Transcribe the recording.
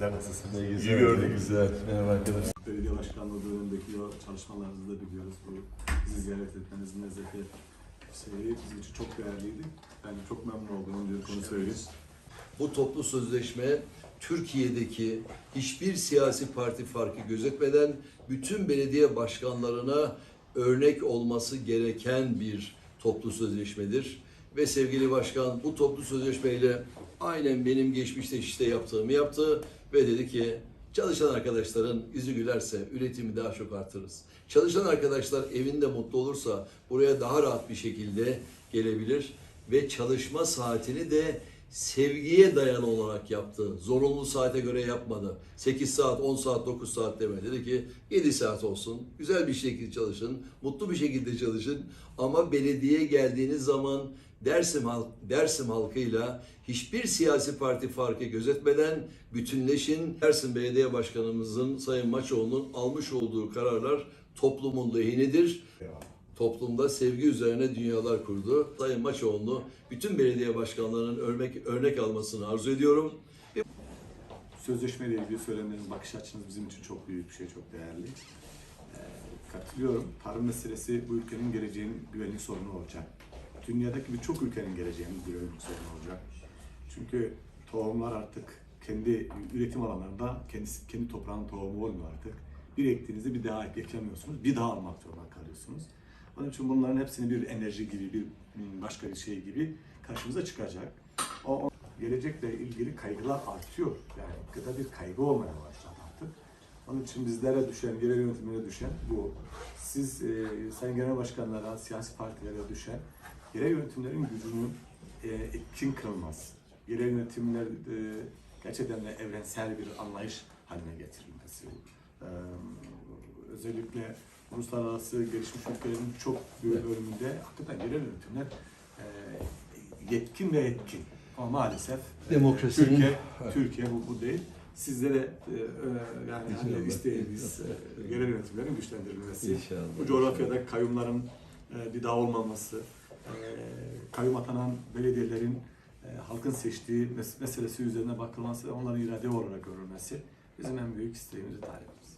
Ne İyi güzel. gördük. ne Güzel. Merhaba arkadaşlar. Belediye başkanlığı dönemindeki o çalışmalarınızı da biliyoruz. Bu bizi ziyaret etmeniz, nezaketi şeyi bizim için çok değerliydi. Ben çok memnun oldum. Önce bunu söyleyeyim. Bu toplu sözleşme Türkiye'deki hiçbir siyasi parti farkı gözetmeden bütün belediye başkanlarına örnek olması gereken bir toplu sözleşmedir. Ve sevgili başkan bu toplu sözleşmeyle aynen benim geçmişte işte yaptığımı yaptı ve dedi ki çalışan arkadaşların yüzü gülerse üretimi daha çok artırırız. Çalışan arkadaşlar evinde mutlu olursa buraya daha rahat bir şekilde gelebilir ve çalışma saatini de sevgiye dayalı olarak yaptı. Zorunlu saate göre yapmadı. 8 saat, 10 saat, 9 saat demedi. Dedi ki 7 saat olsun. Güzel bir şekilde çalışın. Mutlu bir şekilde çalışın. Ama belediyeye geldiğiniz zaman Dersim, halk, Dersim halkıyla hiçbir siyasi parti farkı gözetmeden bütünleşin. Dersim Belediye Başkanımızın Sayın Maçoğlu'nun almış olduğu kararlar toplumun lehinedir toplumda sevgi üzerine dünyalar kurdu. Sayın Maçoğlu bütün belediye başkanlarının örnek örnek almasını arzu ediyorum. Sözleşmeyle ilgili söylemleriniz, bakış açınız bizim için çok büyük bir şey, çok değerli. Ee, katılıyorum. Tarım meselesi bu ülkenin geleceğinin güvenlik sorunu olacak. Dünyadaki birçok ülkenin geleceğinin güvenlik sorunu olacak. Çünkü tohumlar artık kendi üretim alanlarında kendisi, kendi toprağın tohumu olmuyor artık. Bir ektiğinizde bir daha ekemiyorsunuz, bir daha almak zorunda kalıyorsunuz. Onun için bunların hepsini bir enerji gibi, bir başka bir şey gibi karşımıza çıkacak. O- gelecekle ilgili kaygılar artıyor. Yani gıda bir kaygı olmaya başladı artık. Onun için bizlere düşen, yerel yönetimlere düşen bu. Siz e, Sayın Genel Başkanlara, siyasi partilere düşen yerel yönetimlerin gücünün e, etkin kılmaz. Yerel yönetimler e, gerçekten de evrensel bir anlayış haline getirilmesi. Özellikle uluslararası gelişmiş ülkelerin çok büyük bölümünde hakikaten yerel yönetimler yetkin ve etkin. Ama maalesef Demokrasinin- Türkiye, Evet. Türkiye bu, bu değil. Sizlere e, yani hani isteğimiz e, yerel yönetimlerin güçlendirilmesi. İnşallah. Bu coğrafyada kayyumların e, bir daha olmaması, e, kayyum atanan belediyelerin e, halkın seçtiği mes- meselesi üzerine bakılması ve onların irade olarak görülmesi bizim en büyük isteğimiz, talebimiz.